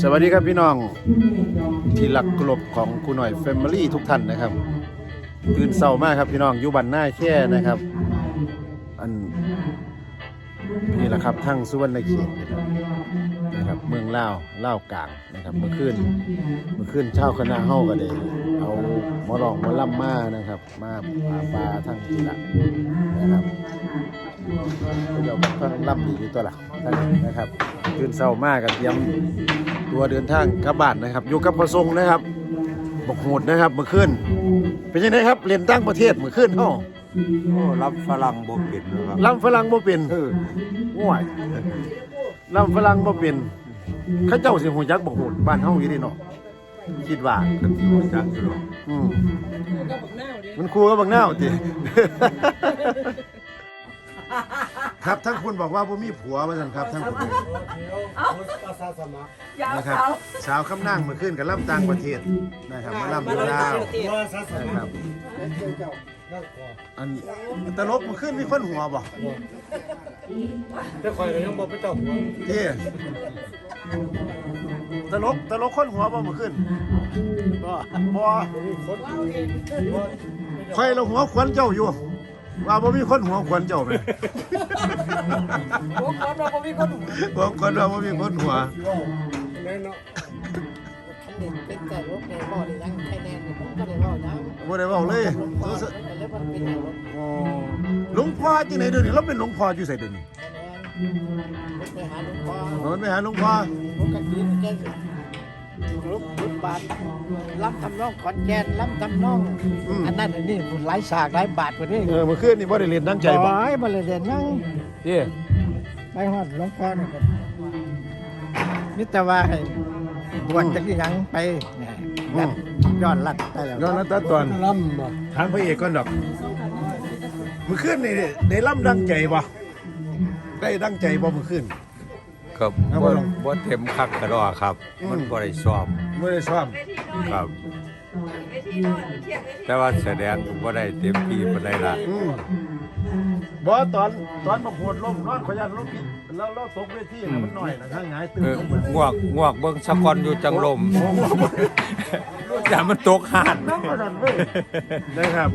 สวัสดีครับพี่น้องที่หลักกลบของครูหน่อยแฟมิลี่ทุกท่านนะครับตื่นเศร้ามากครับพี่น้องอยู่บันหน้าแค่นะครับ อันนี่แหละครับทั้งสุวรรณเขตนะครับเมืองเล่าวลากลางนะครับ เมื่อคืนเมื่อคืนเช่าคณะเฮาก็ได้เอามอรองมอล่ำมานะครับ มาปลาปลาทั้งที่ละนะครับ เราฟังล่ำดีอยู่ตัวละท่านนะครับตื่นเช้ามากกันเตรียมตัวเดินทางกลับบ้านนะครับอยู่กับประทรงนะครับบกโหดนะครับเมื่อคืนเป็นยังไงครับเรียนตั้งประเทศเมื่อคืนเฮาโอ้รับฝรั่งบ่เป็นนะครับลำฝรั่งบ่เป็นเออง่วยลำฝรั่งบ่เป็นเข้าเจ้าสิหูยักษ์บกโหดบ้านเฮาอยู่ดีเนาะคิดว่ากันอยู่จังอยู่หรอกอืมมันครูก็บังหน้าวติ ครับทั้งคุณบอกว่าบ่มีผัวว่าซั่นครับทั้งคุณนะครับ สาวคำนั่งเมื่อคืนกับล่ำต่างประเทศนะครับมาล่ำอยู่ลาวนะครับอันตลกเมื่อคืนมีคนหัวบ่แต่คอยก็ยังบอกไปเจ้าหัวเที่ตลกตลกคนหัวบ่เมื่อคืนบ่บ่มีคนใครเราหัวขวัญเจ้าอยู่ ว่าบ่มีคนหัวขวัญเจ้าไหมหัวคนเราก็มีคนหัวหัวขวัญว่าบ่มีคนหัวแน่เนาะคันเด่นเป็นแต่รถในบ่อนี่ยังไทยแลนด์นี่ผมก็ได้บ่อนะบ่ได้เว้าเลยลงบ่อแล้วมันเป็นรถโอ้หลวงพ่อจังได๋เดี๋ยวนี้เราเป็นหลวงพ่ออยู่ไสเดี๋ยวนี้ไปหาหลวงพ่อโดนไปหาหลวงพ่อปกติแก รูปรูปบาทล้ำทำนองขอนแก่นล้ำทำนองอันนั้นอันนี้หลายฉากหลายบาทกว่านี้เออเมื่อคืนนี่บ่ได้เรียนตั้งใจบ่บ่อยบ่เลยเด่นนั่งเที่ไปฮอดหลวงพ่อนี่ก็มิตรว่าให้บวชจักยังไปเนี่ยยัดย้อนลัดไปแล้วย้อนรัตตอนล่ำบ่ถามพระเอกก่อนดอกเมื่อคืนนี่ได้ล่ำดังใจบ่ได้ดังใจบ่เมื่อคืน ครับครับบ่ผม บ่เต็มคักกระดอครับอืมมันบ่ได้ซ้อมไม่ได้ชอบครับ แต่ว่าแสดงก็บ่ได้เต็มที่ปานใดล่ะอืมบ่ตอนตอนมาโหดลมนอนขยันลมผิดแล้วเราตกเวทีน่ะมันน้อยนะข้างหงายตื่นเออลงมาง่วงง่วงเบิ่งสะกอนอยู่จังลมอย่ามันตกหาด น้ำกระดันเว้ยนะครับ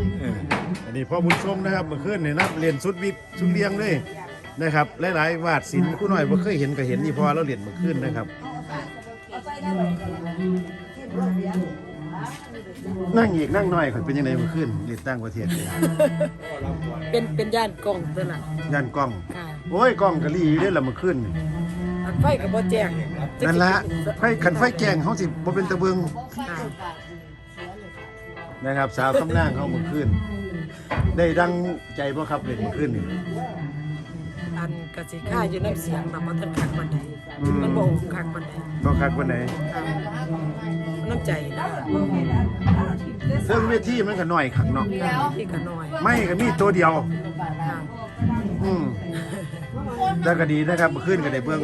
อันนี้พ่อบุญทรงนะครับเมื่อคืนนี่นะเรียนสุดวิบสุดเลียงเลย นะครับหลายๆวาดศิลป์คู่น้อยบ่เคยเห็นก็เห็นนี่พอเราเรียนเมื่อคืนนะครับ นั่งอีกนั่งน้อยข่อยเป็นยังไงเมื่อคืนเรียนตั้งประเทศเนี่ยเป็นเป็นย่านกล่องตัวน่ะย่านกล้อง ค่ะโอ้ยกล้องกะลี่เด้อละเมื่อคืนนี่อันไฟกับบ่แจ้งนั่นละไฟขันไฟแกงเขาสิบ่เป็นตะเบิงค่ะนะครับ สาวคำนางเขาเมื่อคืนได้ดังใจบ่ครับเล่นเมื่อคืนนี่ อันกสิค่าอยู่น้ำเสียงแต่ว่าท่านคักบันไดอืม มันบ่องคักบันไดบ่คักวันไหนค่ะน้ำใจนะเรื่องเวทีมันก็น้อยคักเนาะค่ะที่ก็น้อยไม่ก็มีตัวเดียว ค่ะอืมแต่ก็ดีนะครับเมื่อคืนก็ได้เบิ่ง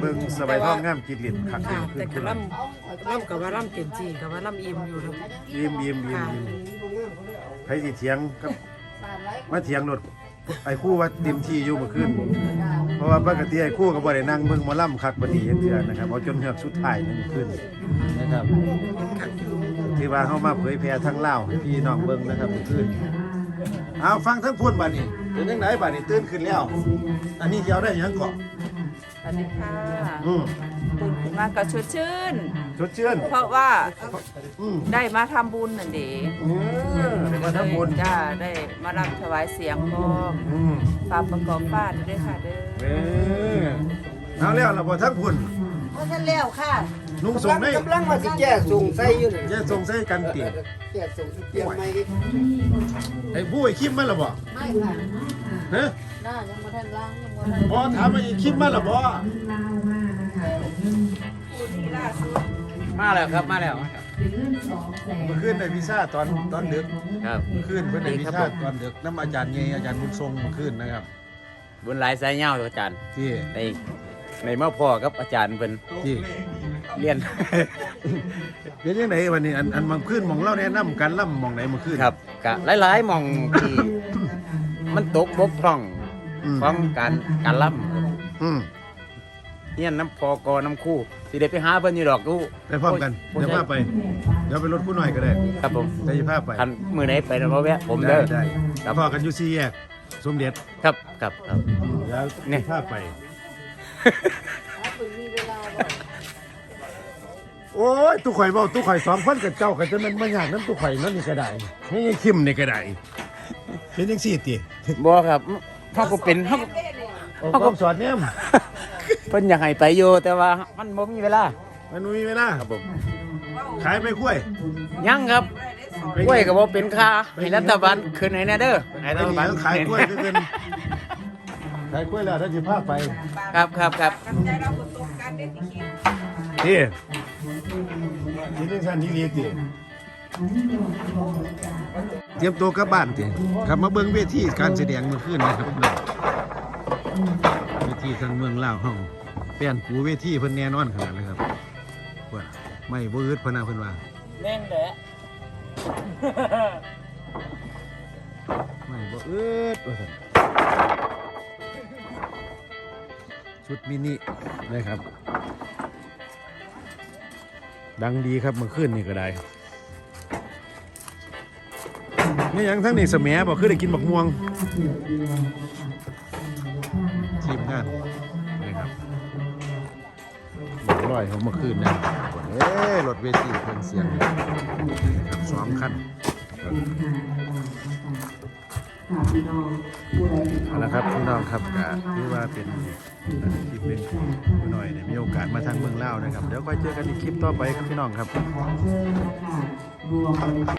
เบิ่งสบายท้องงามจิตเลียนคักค่ะเมื่อคืแต่นก็ล่ำล่ำกับว่าล่ำเต็มที่กับว่าล่ำอิ่มอยู่นะยิ้มยิ้มยิ้มค่ะยิ้มใครสิเถียงกับมาเถียงรถ ไอ้คู่ว่าเต็มที่อยู่เมื่อคืนเพราะว่าปกติไอ้คู่ก็บ่ได้นั่งเบิ่งหมอลำคักบ่ดีจังซี่นะครับเอาจนเฮือกสุดท้ายนั่นเมื่อคืนนะครับคักอยู่ที่ว่าเฮามาเผยแพร่ทั้งลาวให้พี่น้องเบิ่งนะครับเมื่อคืนเอาฟังทั้งพูดบัดนี้เป็นจังไดบัดนี้ตื่นขึ้นแล้ว อันนี้สิเกี่ยวได้หยังเกาะสวัสดีค่ะอืมตื่นขึ้นมาก็ชดชื่น สดชื่นเพราะว่าอืมได้มาทำบุญนั่นเดีเออได้มาทำบุญจ้าได้มารับถวายเสียงพร้อมอืมฝากประกอบบ้านด้วยค่ะเด้อเออเอาแล้วเราพอทั้งพุ่นเพราะฉะนั้นแล้วค่ะนุ่งส่งได้กำลังว่าสิแก้ส่งใส่อยู่นี่แย่ส่งใส่กันติแก้ส่งสิเปลี่ยนใหม่ไอ้ผู้ไอ้คลิปมันละบ่ไม่ค่ะฮะหน้ายังบ่ทันล้างยังบ่ทันบ่ถามว่าไอ้คลิปมันละบ่ มาแล้วครับมาแล้วเมื่อคืนได้วีซ่าตอนตอนดึกครับ เมื่อคืนเพิ่นได้วีซ่าตอนดึกน้ำอาจารย์ใหญ่อาจารย์บุญทรงเมื่อคืนนะครับบนหลายสายเงาอาจารย์ ที่ ในในเมื่อพ่อกับอาจารย์เป็นที่เรียนเป็นยังไงวันนี้อันอันบางคืนหมองเล่าแนะนํกันล่ำหมองไหนเมื่อคืนครับกะหลายๆหมองที่มันตกบกพร่องอืมของการการล่อืม เฮียนน้ำพอกอน้ำคู่สิได้ไปหาเพิ่นอยู่ดอกกูไปพร้อมกันโอ้เดี๋ยวพาไปเดี๋ยวไปรถผู้หน่อยก็ได้ครับผมได้พาไปคันมือไหนไปแล้วบ่แวะผมได้เด้อได้ครับพอกันอยู่สี่แยกสมเด็จครับครับครับเดี๋ยวเนี่ยพาไปโอ้ยตู้ข่อยเว้าตู้ข่อยสองคนกับเจ้าก็จะมันมาอยากน้ำตู้ข่อยนั่นนี่ก็ได้นี่ยังคิมนี่ก็ได้เป็นจังซี่ติบ่ครับเฮาก็เป็นเฮาก็โอ้ความสอนเนี่ย เพิ่นอยากให้ไปอยู่แต่ว่ามันบ่มีเวลามันมีเวลาครับผมขายไปกล้วยยังครับกล้วยก็บ่เป็นค่าให้รัฐบาลคืนให้แน่เด้อให้รัฐบาลขายกล้วยคือเกินขายกล้วยแล้วถ้าสิพาไป ครับครับครับนี่นี่เรื่องสั้นนี่ลีติเตรียมตัวกลับบ้านติกลับมาเบิ่งเวทีการแสดงเมื่อคืนนะครับพี่น้องเวทีทางเมืองลาวเฮา เปลี่ยนปูเวทีเพิ่นแน่นอนขนาดเลยครับว่าไม่บ่อึดพะนะเพิ่นว่าแม่นแหละไม่บ่อึดว่าซั่นชุดมินินะครับ ดังดีครับเมื่อคืนนี่ก็ได้นี่ยังทั้งนี่เสมียบอกคือได้กินบักม่วงทีมงาน นะครับอร่อยของเมื่อคืนนะเอ้ยรถเวทีเครื่องเสียงนะครับสองคันเอาละครับพี่น้องครับก็ถือว่าเป็นคลิปหนึ่งหน่อยได้มีโอกาสมาทางเมืองเล่าวนะครับ เดี๋ยวค่อยเจอกันอีกคลิปต่อไปครับพี่น้องครับ